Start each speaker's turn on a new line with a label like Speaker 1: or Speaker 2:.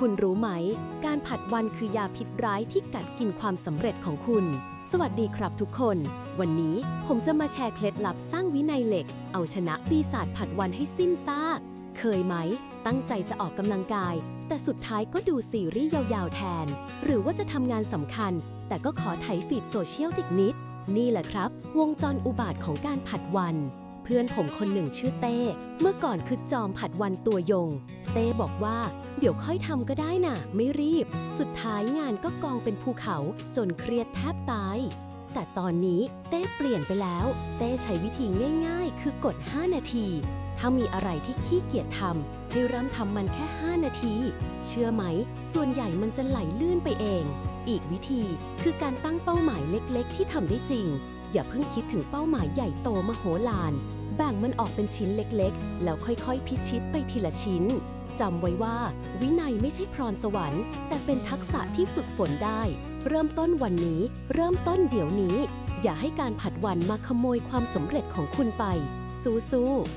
Speaker 1: คุณรู้ไหม การผัดวันคือยาพิษร้ายที่กัดกินความสำเร็จของคุณ สวัสดีครับทุกคน วันนี้ผมจะมาแชร์เคล็ดลับสร้างวินัยเหล็ก เอาชนะปีศาจผัดวันให้สิ้นซาก เคยไหม ตั้งใจจะออกกำลังกาย แต่สุดท้ายก็ดูซีรีส์ยาวๆแทน หรือว่าจะทำงานสำคัญ แต่ก็ขอไถฟีดโซเชียลติกนิด นี่แหละครับ วงจรอุบาทของการผัดวันเพื่อนผมคนหนึ่งชื่อเต้ เมื่อก่อนคือจอมผัดวันตัวยง เต้บอกว่า เดี๋ยวค่อยทำก็ได้น่ะ ไม่รีบ สุดท้ายงานก็กองเป็นภูเขาจนเครียดแทบตาย แต่ตอนนี้เต้เปลี่ยนไปแล้ว เต้ใช้วิธีง่ายๆ คือกด 5 นาที ถ้ามีอะไรที่ขี้เกียจทำให้เริ่มทำมันแค่ 5 นาที เชื่อไหม ส่วนใหญ่มันจะไหลลื่นไปเอง อีกวิธีคือการตั้งเป้าหมายเล็กๆ ที่ทำได้จริง อย่าเพิ่งคิดถึงเป้าหมายใหญ่โตมโหฬารแบ่งมันออกเป็นชิ้นเล็กๆ แล้วค่อยๆ พิชิตไปทีละชิ้น จำไว้ว่า วินัยไม่ใช่พรสวรรค์ แต่เป็นทักษะที่ฝึกฝนได้ เริ่มต้นวันนี้ เริ่มต้นเดี๋ยวนี้ อย่าให้การผัดวันมาขโมยความสำเร็จของคุณไป สู้ๆ